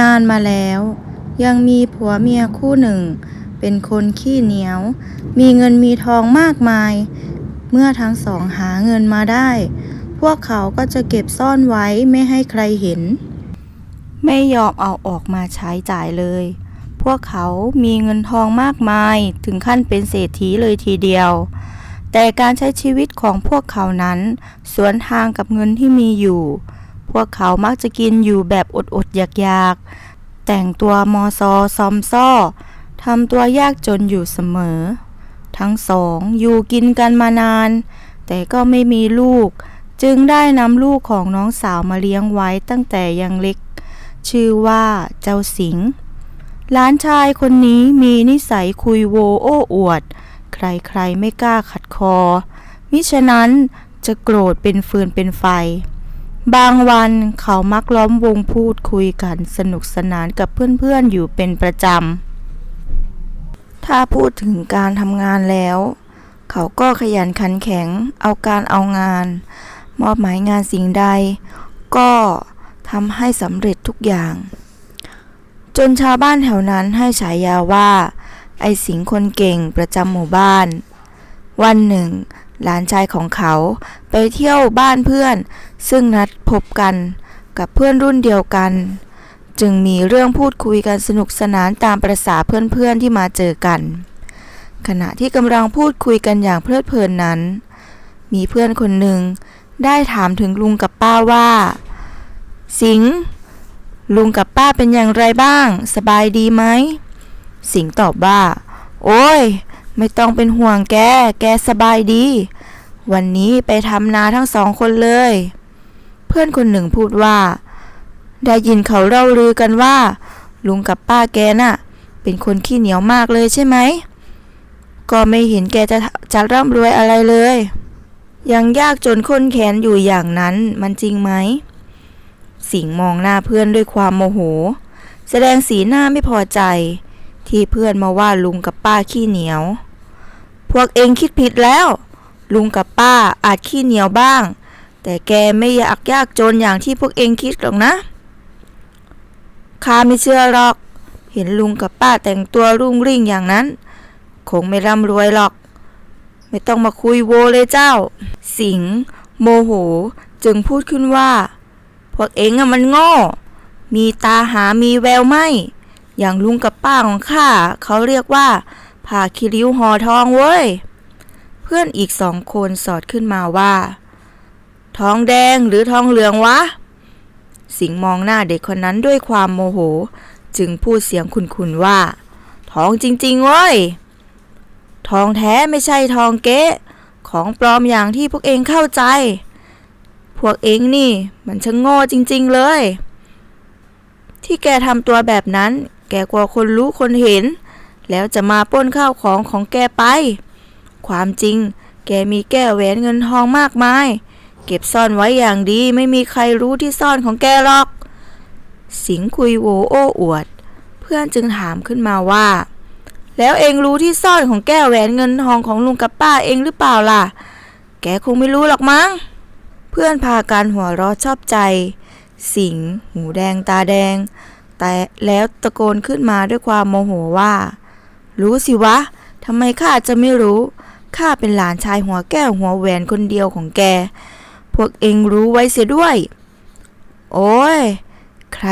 นานมาแล้ว ยังมีผัวเมียคู่หนึ่ง เป็นคนขี้เหนียว มีเงินมีทองมากมาย เมื่อทั้งสองหาเงินมาได้ พวกเขาก็จะเก็บซ่อนไว้ไม่ให้ใครเห็น ไม่ยอมเอาออกมาใช้จ่ายเลย พวกเขามีเงินทองมากมายถึงขั้นเป็นเศรษฐีเลยทีเดียว แต่การใช้ชีวิตของพวกเขานั้น สวนทางกับเงินที่มีอยู่ พวกเขามักจะกินอยู่แบบอดๆอยากๆ แต่งตัวมอซอซอมซ่อทำตัวยากจนอยู่เสมอ ทั้งสองอยู่กินกันมานาน แต่ก็ไม่มีลูก จึงได้นำลูกของน้องสาวมาเลี้ยงไว้ตั้งแต่ยังเล็ก ชื่อว่าเจ้าสิงหลานชายคนนี้มีนิสัยคุยโวโอ้อวด ใครๆไม่กล้าขัดคอ มิฉะนั้นจะโกรธเป็นฟืนเป็นไฟ บางวันเขามักล้อมวงพูดคุยกันสนุกสนานกับเพื่อนๆอยู่เป็นประจำ ถ้าพูดถึงการทำงานแล้ว เขาก็ขยันขันแข็งเอาการเอางาน มอบหมายงานสิ่งใด ก็ทำให้สำเร็จทุกอย่าง จนชาวบ้านแถวนั้นให้ฉายาว่า ไอสิงคนเก่งประจำหมู่บ้าน วันหนึ่ง หลานชายของเขาไปเที่ยวบ้านเพื่อน ซึ่งนัดพบกันกับเพื่อนรุ่นเดียวกัน จึงมีเรื่องพูดคุยกันสนุกสนานตามประษาเพื่อนๆที่มาเจอกัน ขณะที่กำลังพูดคุยกันอย่างเพลิดเพลินนั้น มีเพื่อนคนหนึ่งได้ถามถึงลุงกับป้าว่า สิงห์ลุงกับป้าเป็นอย่างไรบ้าง สบายดีไหม สิงห์ตอบว่า โอ้ย ไม่ต้องเป็นห่วงแก แกสบายดี วันนี้ไปทำนาทั้งสองคนเลย เพื่อนคนหนึ่งพูดว่า ได้ยินเขาเล่าลือกันว่า ลุงกับป้าแกน่ะ เป็นคนขี้เหนียวมากเลยใช่ไหม ก็ไม่เห็นแกจะจะร่ำรวยอะไรเลย ยังยากจนค้นแขนอยู่อย่างนั้นมันจริงไหม สิงมองหน้าเพื่อนด้วยความโมโห แสดงสีหน้าไม่พอใจที่เพื่อนมาว่าลุงกับป้าขี้เหนียว พวกเองคิดผิดแล้ว ลุงกับป้าอาจขี้เหนียวบ้าง แต่แกไม่อยากยากจนอย่างที่พวกเองคิดหรอกนะข้าไม่เชื่อหรอก เห็นลุงกับป้าแต่งตัวรุ่งริ่งอย่างนั้น คงไม่ร่ำรวยหรอก ไม่ต้องมาคุยโวเลยเจ้า สิงโมโหจึงพูดขึ้นว่า พวกเองอะมันโง่ มีตาหามีแววไหมอย่างลุงกับป้าของข้าเขาเรียกว่า ผ่าคิริ้วห่อทองเว้ย เพื่อนอีกสองคนสอดขึ้นมาว่า ทองแดงหรือทองเหลืองวะ สิงมองหน้าเด็กคนนั้นด้วยความโมโห จึงพูดเสียงคุนๆว่า ทองจริงๆเว้ย ทองแท้ไม่ใช่ทองเก๊ของปลอมอย่างที่พวกเองเข้าใจ พวกเองนี่มันช่างโง่จริง ๆเลย ที่แกทำตัวแบบนั้น แกกลัวคนรู้คนเห็น แล้วจะมาป้นข้าวของของแกไป ความจริง แกมีแก้วแหวนเงินทองมากมาย เก็บซ่อนไว้อย่างดีไม่มีใครรู้ที่ซ่อนของแกหรอก สิงคุยโวโอ้อวด เพื่อนจึงถามขึ้นมาว่า แล้วเองรู้ที่ซ่อนของแก้วแหวนเงินทองของลุงกับป้าเองหรือเปล่าล่ะ แกคงไม่รู้หรอกมั้ง เพื่อนพากันหัวเราะชอบใจ สิงหูแดงตาแดงแต่แล้วตะโกนขึ้นมาด้วยความโมโหว่า รู้สิวะทำไมข้าจะไม่รู้ ข้าเป็นหลานชายหัวแก้วหัวแหวนคนเดียวของแก พวกเองรู้ไว้เสียด้วย โอ้ย ใคร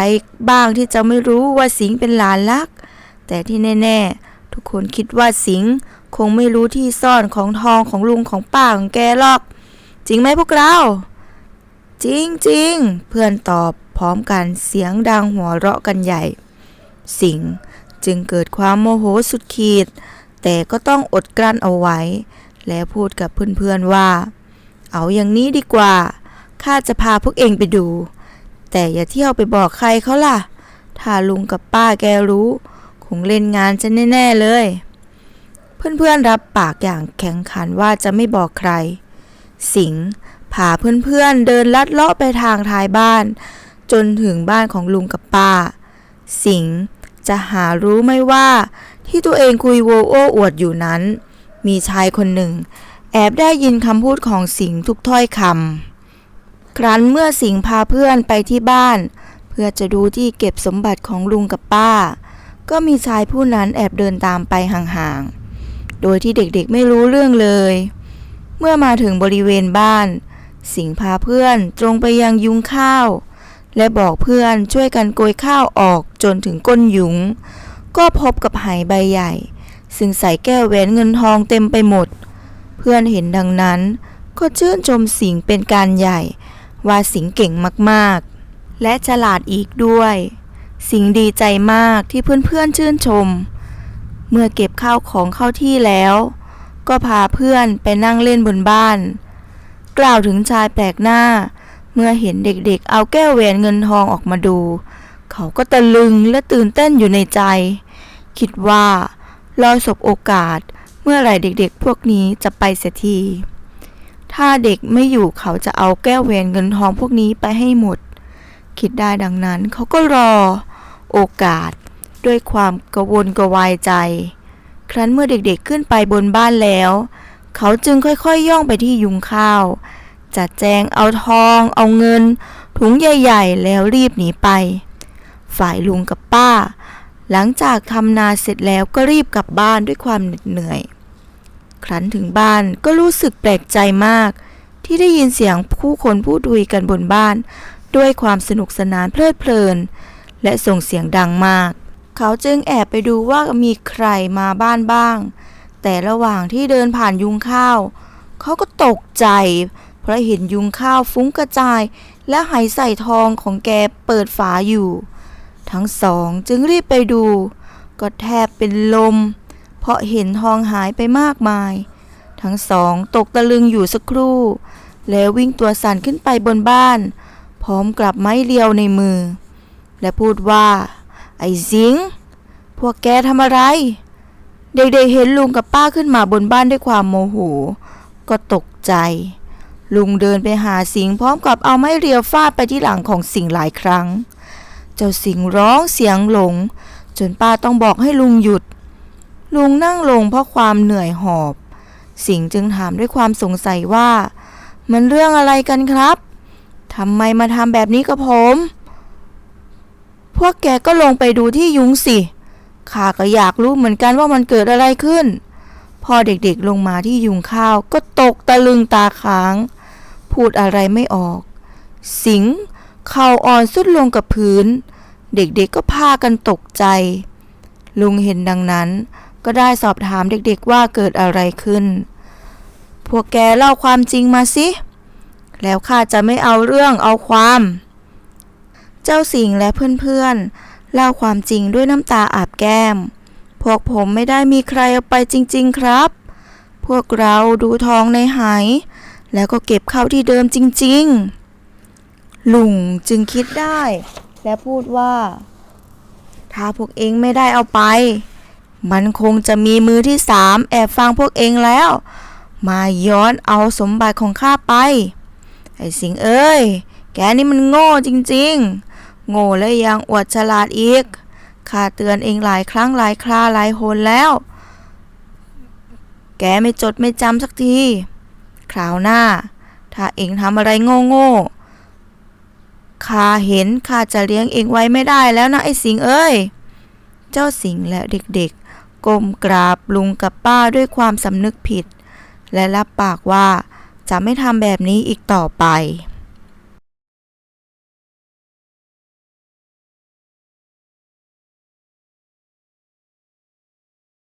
บ้างที่จะไม่รู้ว่าสิงเป็นหลานรัก แต่ที่แน่ๆ ทุกคนคิดว่าสิงคงไม่รู้ที่ซ่อนของทองของลุงของป้าของแกหรอก จริงไหมพวกเรา จริงจริงเพื่อนตอบพร้อมกันเสียงดังหัวเราะกันใหญ่ สิงห์ จึงเกิดความโมโหสุดขีด แต่ก็ต้องอดกลั้นเอาไว้ และพูดกับเพื่อนๆว่า เอาอย่างนี้ดีกว่า ข้าจะพาพวกเองไปดู แต่อย่าเที่ยวไปบอกใครเขาล่ะ ถ้าลุงกับป้าแกรู้ คงเล่นงานจะแน่ๆเลย เพื่อนๆรับปากอย่างแข็งขันว่าจะไม่บอกใคร สิงห์พาเพื่อนๆเดินลัดเลาะไปทางท้ายบ้าน จนถึงบ้านของลุงกับป้า สิงห์ จะหารู้ไม่ว่า ที่ตัวเองคุยโวโอ้อวดอยู่นั้น มีชายคนหนึ่ง แอบได้ยินคำพูดของสิงห์ทุกถ้อยคำครั้นเมื่อสิงห์พาเพื่อนไปที่บ้าน เพื่อจะดูที่เก็บสมบัติของลุงกับป้า ก็มีชายผู้นั้นแอบเดินตามไปห่างๆ โดยที่เด็กๆไม่รู้เรื่องเลย เมื่อมาถึงบริเวณบ้าน สิงห์พาเพื่อนตรงไปยังยุงข้าว และบอกเพื่อนช่วยกันโกยข้าวออกจนถึงก้นยุง ก็พบกับไหใบใหญ่ ซึ่งใส่แก้วแหวนเงินทองเต็มไปหมด เพื่อนเห็นดังนั้น ก็ชื่นชมสิงเป็นการใหญ่ ว่าสิงเก่งมากๆ และฉลาดอีกด้วย สิงดีใจมากที่เพื่อนๆชื่นชม เมื่อเก็บข้าวของเข้าที่แล้ว ก็พาเพื่อนไปนั่งเล่นบนบ้าน กล่าวถึงชายแปลกหน้า มื่อเห็นเด็กๆ เอาแก้วแหวนเงินทองออกมาดู เขาก็ตะลึงและตื่นเต้นอยู่ในใจ คิดว่ารอสบโอกาสเมื่อไหร่เด็กๆ พวกนี้จะไปเสียที ถ้าเด็กไม่อยู่เขาจะเอาแก้วแหวนเงินทองพวกนี้ไปให้หมด คิดได้ดังนั้นเขาก็รอโอกาสด้วยความกระวนกระวายใจ ครั้นเมื่อเด็กๆขึ้นไปบนบ้านแล้ว เขาจึงค่อยๆย่องไปที่ยุงข้าว จัดแจงเอาทองเอาเงิน ถุงใหญ่ๆ แล้วรีบหนีไป ฝ่ายลุงกับป้า หลังจากทำนาเสร็จแล้วก็รีบกลับบ้านด้วยความเหนื่อย ครั้นถึงบ้านก็รู้สึกแปลกใจมาก ที่ได้ยินเสียงผู้คนพูดคุยกันบนบ้าน ด้วยความสนุกสนานเพลิดเพลิน และส่งเสียงดังมาก เขาจึงแอบไปดูว่ามีใครมาบ้านบ้าง แต่ระหว่างที่เดินผ่านยุงข้าวเขาก็ตกใจ เพราะเห็นยุงข้าวฟุ้งกระจาย และไหใส่ทองของแกเปิดฝาอยู่ ทั้งสองจึงรีบไปดู ก็แทบเป็นลม เพราะเห็นทองหายไปมากมาย ทั้งสองตกตะลึงอยู่สักครู่ แล้ววิ่งตัวสั่นขึ้นไปบนบ้าน พร้อมกลับไม้เรียวในมือ และพูดว่า ไอ้สิง พวกแกทำอะไร เด็กๆเห็นลุงกับป้าขึ้นมาบนบ้านด้วยความโมโห ก็ตกใจ ลุงเดินไปหาสิงห์พร้อมกับเอาไม้เรียวฟาดไปที่หลังของสิงห์หลายครั้ง เจ้าสิงห์ร้องเสียงหลง จนป้าต้องบอกให้ลุงหยุด ลุงนั่งลงเพราะความเหนื่อยหอบ สิงห์จึงถามด้วยความสงสัยว่า มันเรื่องอะไรกันครับทำไมมาทำแบบนี้กับผม พวกแกก็ลงไปดูที่ยุงสิข้าก็อยากรู้เหมือนกันว่ามันเกิดอะไรขึ้น พอเด็กๆลงมาที่ยุงข้าวก็ตกตะลึงตาค้าง พูดอะไรไม่ออก สิงห์เข่าอ่อนสุดลงกับพื้น เด็กๆก็พากันตกใจ ลุงเห็นดังนั้น ก็ได้สอบถามเด็กๆว่าเกิดอะไรขึ้น พวกแกเล่าความจริงมาสิ แล้วข้าจะไม่เอาเรื่องเอาความ เจ้าสิงและเพื่อนๆเล่าความจริงด้วยน้ำตาอาบแก้ม พวกผมไม่ได้มีใครเอาไปจริง ๆ ครับ พวกเราดูทองในหาย แล้วก็เก็บเข้าที่เดิมจริงๆ ลุงจึงคิดได้ และพูดว่า ถ้าพวกเองไม่ได้เอาไป มันคงจะมีมือที่สามแอบฟังพวกเองแล้ว มาย้อนเอาสมบัติของข้าไป ไอ้สิงเอ้ย แกนี่มันโง่จริงๆ โง่และยังอวดฉลาดอีกข้าเตือนเองหลายครั้งหลายคราหลายหนแล้ว แกไม่จดไม่จำสักที คราวหน้า ถ้าเองทำอะไรโง่ๆข้าเห็นข้าจะเลี้ยงเองไว้ไม่ได้แล้วนะไอ้สิงเอ้ย เจ้าสิงและเด็กๆก้มกราบลุงกับป้าด้วยความสำนึกผิด และรับปากว่าจะไม่ทำแบบนี้อีกต่อไป